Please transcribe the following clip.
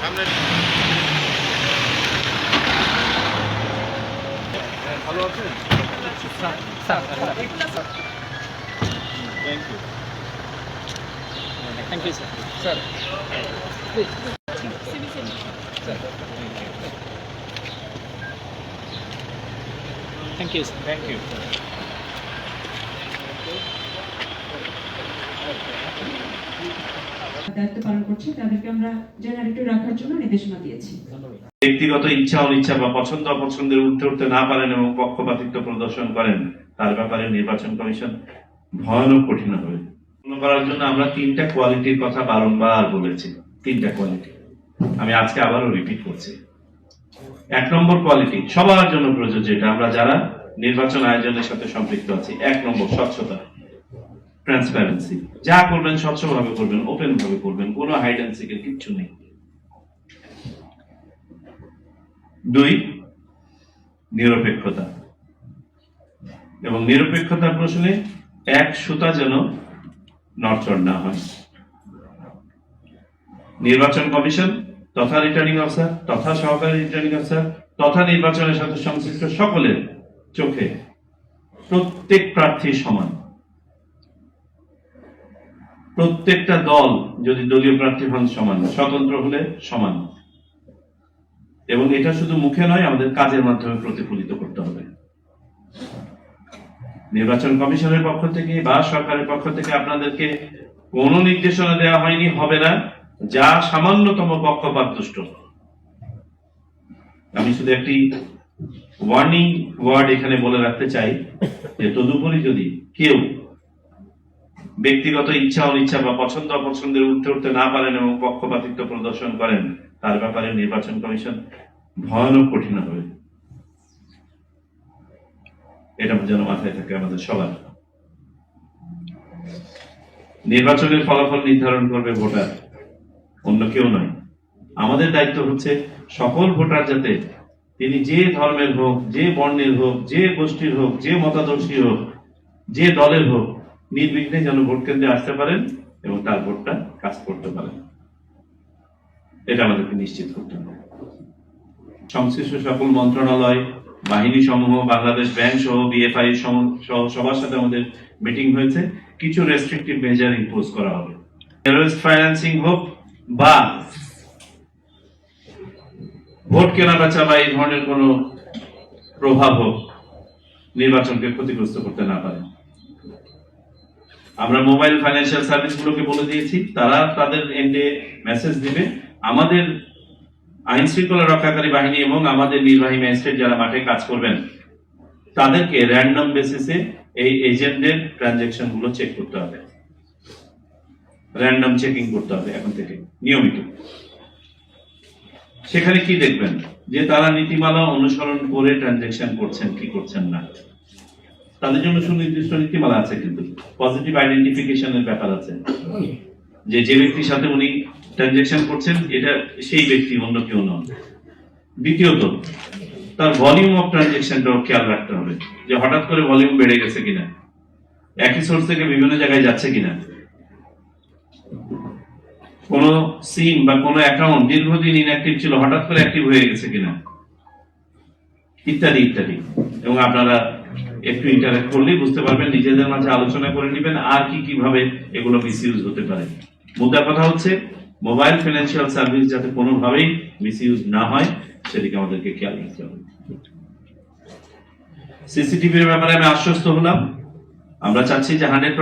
সামনে ভালো Thank you, sir. Thank you. Thank you. দায়িত্ব পালন করছে, তাদেরকে আমরা জেনারেটর রাখার জন্য নির্দেশনা দিয়েছি। ব্যক্তিগত ইচ্ছা, অনিচ্ছা বা পছন্দ, অপছন্দের উঠতে উঠতে না পারেন এবং পক্ষপাতিত্ব প্রদর্শন করেন, তার ব্যাপারে নির্বাচন কমিশন ভয়ানক কঠিন হবে। করার জন্য আমরা তিনটা কোয়ালিটির কথা বারংবার বলেছি, তিনটা কোয়ালিটি। আমি আজকে আবারও রিপিট করছি। এক নম্বর কোয়ালিটি, সবার জন্য প্রযোজ্য এটা। আমরা যারা নির্বাচন আয়োজনের সাথে সম্পৃক্ত আছি, এক নম্বর স্বচ্ছতা। ট্রান্সপারেন্সি যা করবেন, স্বচ্ছভাবে করবেন ওপেন ভাবে করবেন, কোনো হাইড অ্যান্ড সিকের কিচ্ছু নেই। দুই, নিরপেক্ষতা। এবং নিরপেক্ষতার প্রশ্নে এক সুতা যেন নড়চড় না হয়। নির্বাচন কমিশন তথা রিটার্নিং অফিসার তথা সহকারী রিটার্নিং অফিসার তথা নির্বাচনের সাথে সংশ্লিষ্ট সকলের চোখে প্রত্যেক প্রার্থী সমান। প্রত্যেকটা দল যদি দলীয় প্রার্থী হন সমান স্বতন্ত্র হলে সমান এবং এটা শুধু মুখে নয়, আমাদের কাজের মাধ্যমে প্রতিফলিত করতে হবে। নির্বাচন কমিশনের পক্ষ থেকে বা সরকারের পক্ষ থেকে আপনাদেরকে কোনো নির্দেশনা দেওয়া হয়নি, হবে না। যা সামান্যতম পক্ষপাত দুষ্ট। আমি শুধু একটি ওয়ার্নিং ওয়ার্ড এখানে বলে রাখতে চাই যে তদুপরি যদি কেউ ব্যক্তিগত ইচ্ছা অনিচ্ছা বা পছন্দ অপছন্দের উঠতে উঠতে না পারেন এবং পক্ষপাতিত্ব প্রদর্শন করেন, তার ব্যাপারে নির্বাচন কমিশন ভয়ানক কঠিন হবে। এটা যেন মাথায় থাকে আমাদের সবার। নির্বাচনের ফলাফল নির্ধারণ করবে ভোটার, অন্য কেউ নয়। আমাদের দায়িত্ব হচ্ছে সকল ভোটার যাতে তিনি যে ধর্মের হোক, যে বর্ণের হোক, যে গোষ্ঠীর হোক, যে মতাদর্শী হোক, যে দলের হোক নির্বিঘ্নে যেন ভোট কেন্দ্রে আসতে পারেন এবং তার ভোটটা কাজ করতে পারেন। এটা আমাদেরকে নিশ্চিত করতে হবে। সংশ্লিষ্ট সকল মন্ত্রণালয় বাহিনী সমূহ বাংলাদেশ ব্যাংক সহ বিএফআই সহ সবার সাথে আমাদের মিটিং হয়েছে। কিছু রেস্ট্রিকটিভ মেজার ইম্পোজ করা হবে। টেরোরিস্ট ফাইন্যান্সিং হোক বা ভোট কেনা বেচা বা এই ধরনের কোনো প্রভাব হোক, নির্বাচনকে ক্ষতিগ্রস্ত করতে না পারে আমরা মোবাইল ফাইন্যান্সিয়াল সার্ভিস গুলোকে বলে দিয়েছি, তারা তাদের এন্ডে মেসেজ দিবে। আমাদের আইন শৃঙ্খলা রক্ষাকারী বাহিনী এবং আমাদের নির্বাহী ম্যাজিস্ট্রেট যারা মাঠে কাজ করবেন, তাদেরকে র্যান্ডম বেসিসে এই এজেন্টদের ট্রানজেকশনগুলো চেক করতে হবে। র্যান্ডম চেকিং করতে হবে এখন থেকে, নিয়মিত। সেখানে কি দেখবেন? যে তারা নীতিমালা অনুসরণ করে ট্রানজেকশন করছেন, কি করছেন না। তাদের জন্য সুনির্দিষ্ট নীতিমালা আছে কিন্তু। পজিটিভ আইডেন্টিফিকেশনের ব্যাপার আছে। যে যে ব্যক্তির সাথে উনি ট্রানজেকশন করছেন এটা সেই ব্যক্তি অন্য কেউ নন। দ্বিতীয়ত তার ভলিউম অফ ট্রানজেকশনটাও খেয়াল রাখতে হবে যে হঠাৎ করে ভলিউম বেড়ে গেছে কিনা। একই সোর্স থেকে বিভিন্ন জায়গায় যাচ্ছে কিনা। কোন সিম বা কোন অ্যাকাউন্ট দীর্ঘদিন ইনঅ্যাক্টিভ ছিল হঠাৎ করে অ্যাক্টিভ হয়ে গেছে কিনা। ইত্যাদি ইত্যাদি। এবং আপনারা একটু ইন্টারেক্ট করলেই বুঝতে পারবেন, নিজেদের মাঝে আলোচনা করে নেবেন, আর কি কীভাবে এগুলো মিসইউজ হতে পারে। মুদ্রা কথা হচ্ছে মোবাইল ফিনান্সিয়াল সার্ভিস যাতে কোনোভাবেই মিসইউজ না হয়, সেদিকে আমাদেরকে খেয়াল রাখতে হবে। সিসিটিভির ব্যাপারে আমি আশ্বস্ত হলাম। আমরা চাচ্ছি যে হান্ড্রেড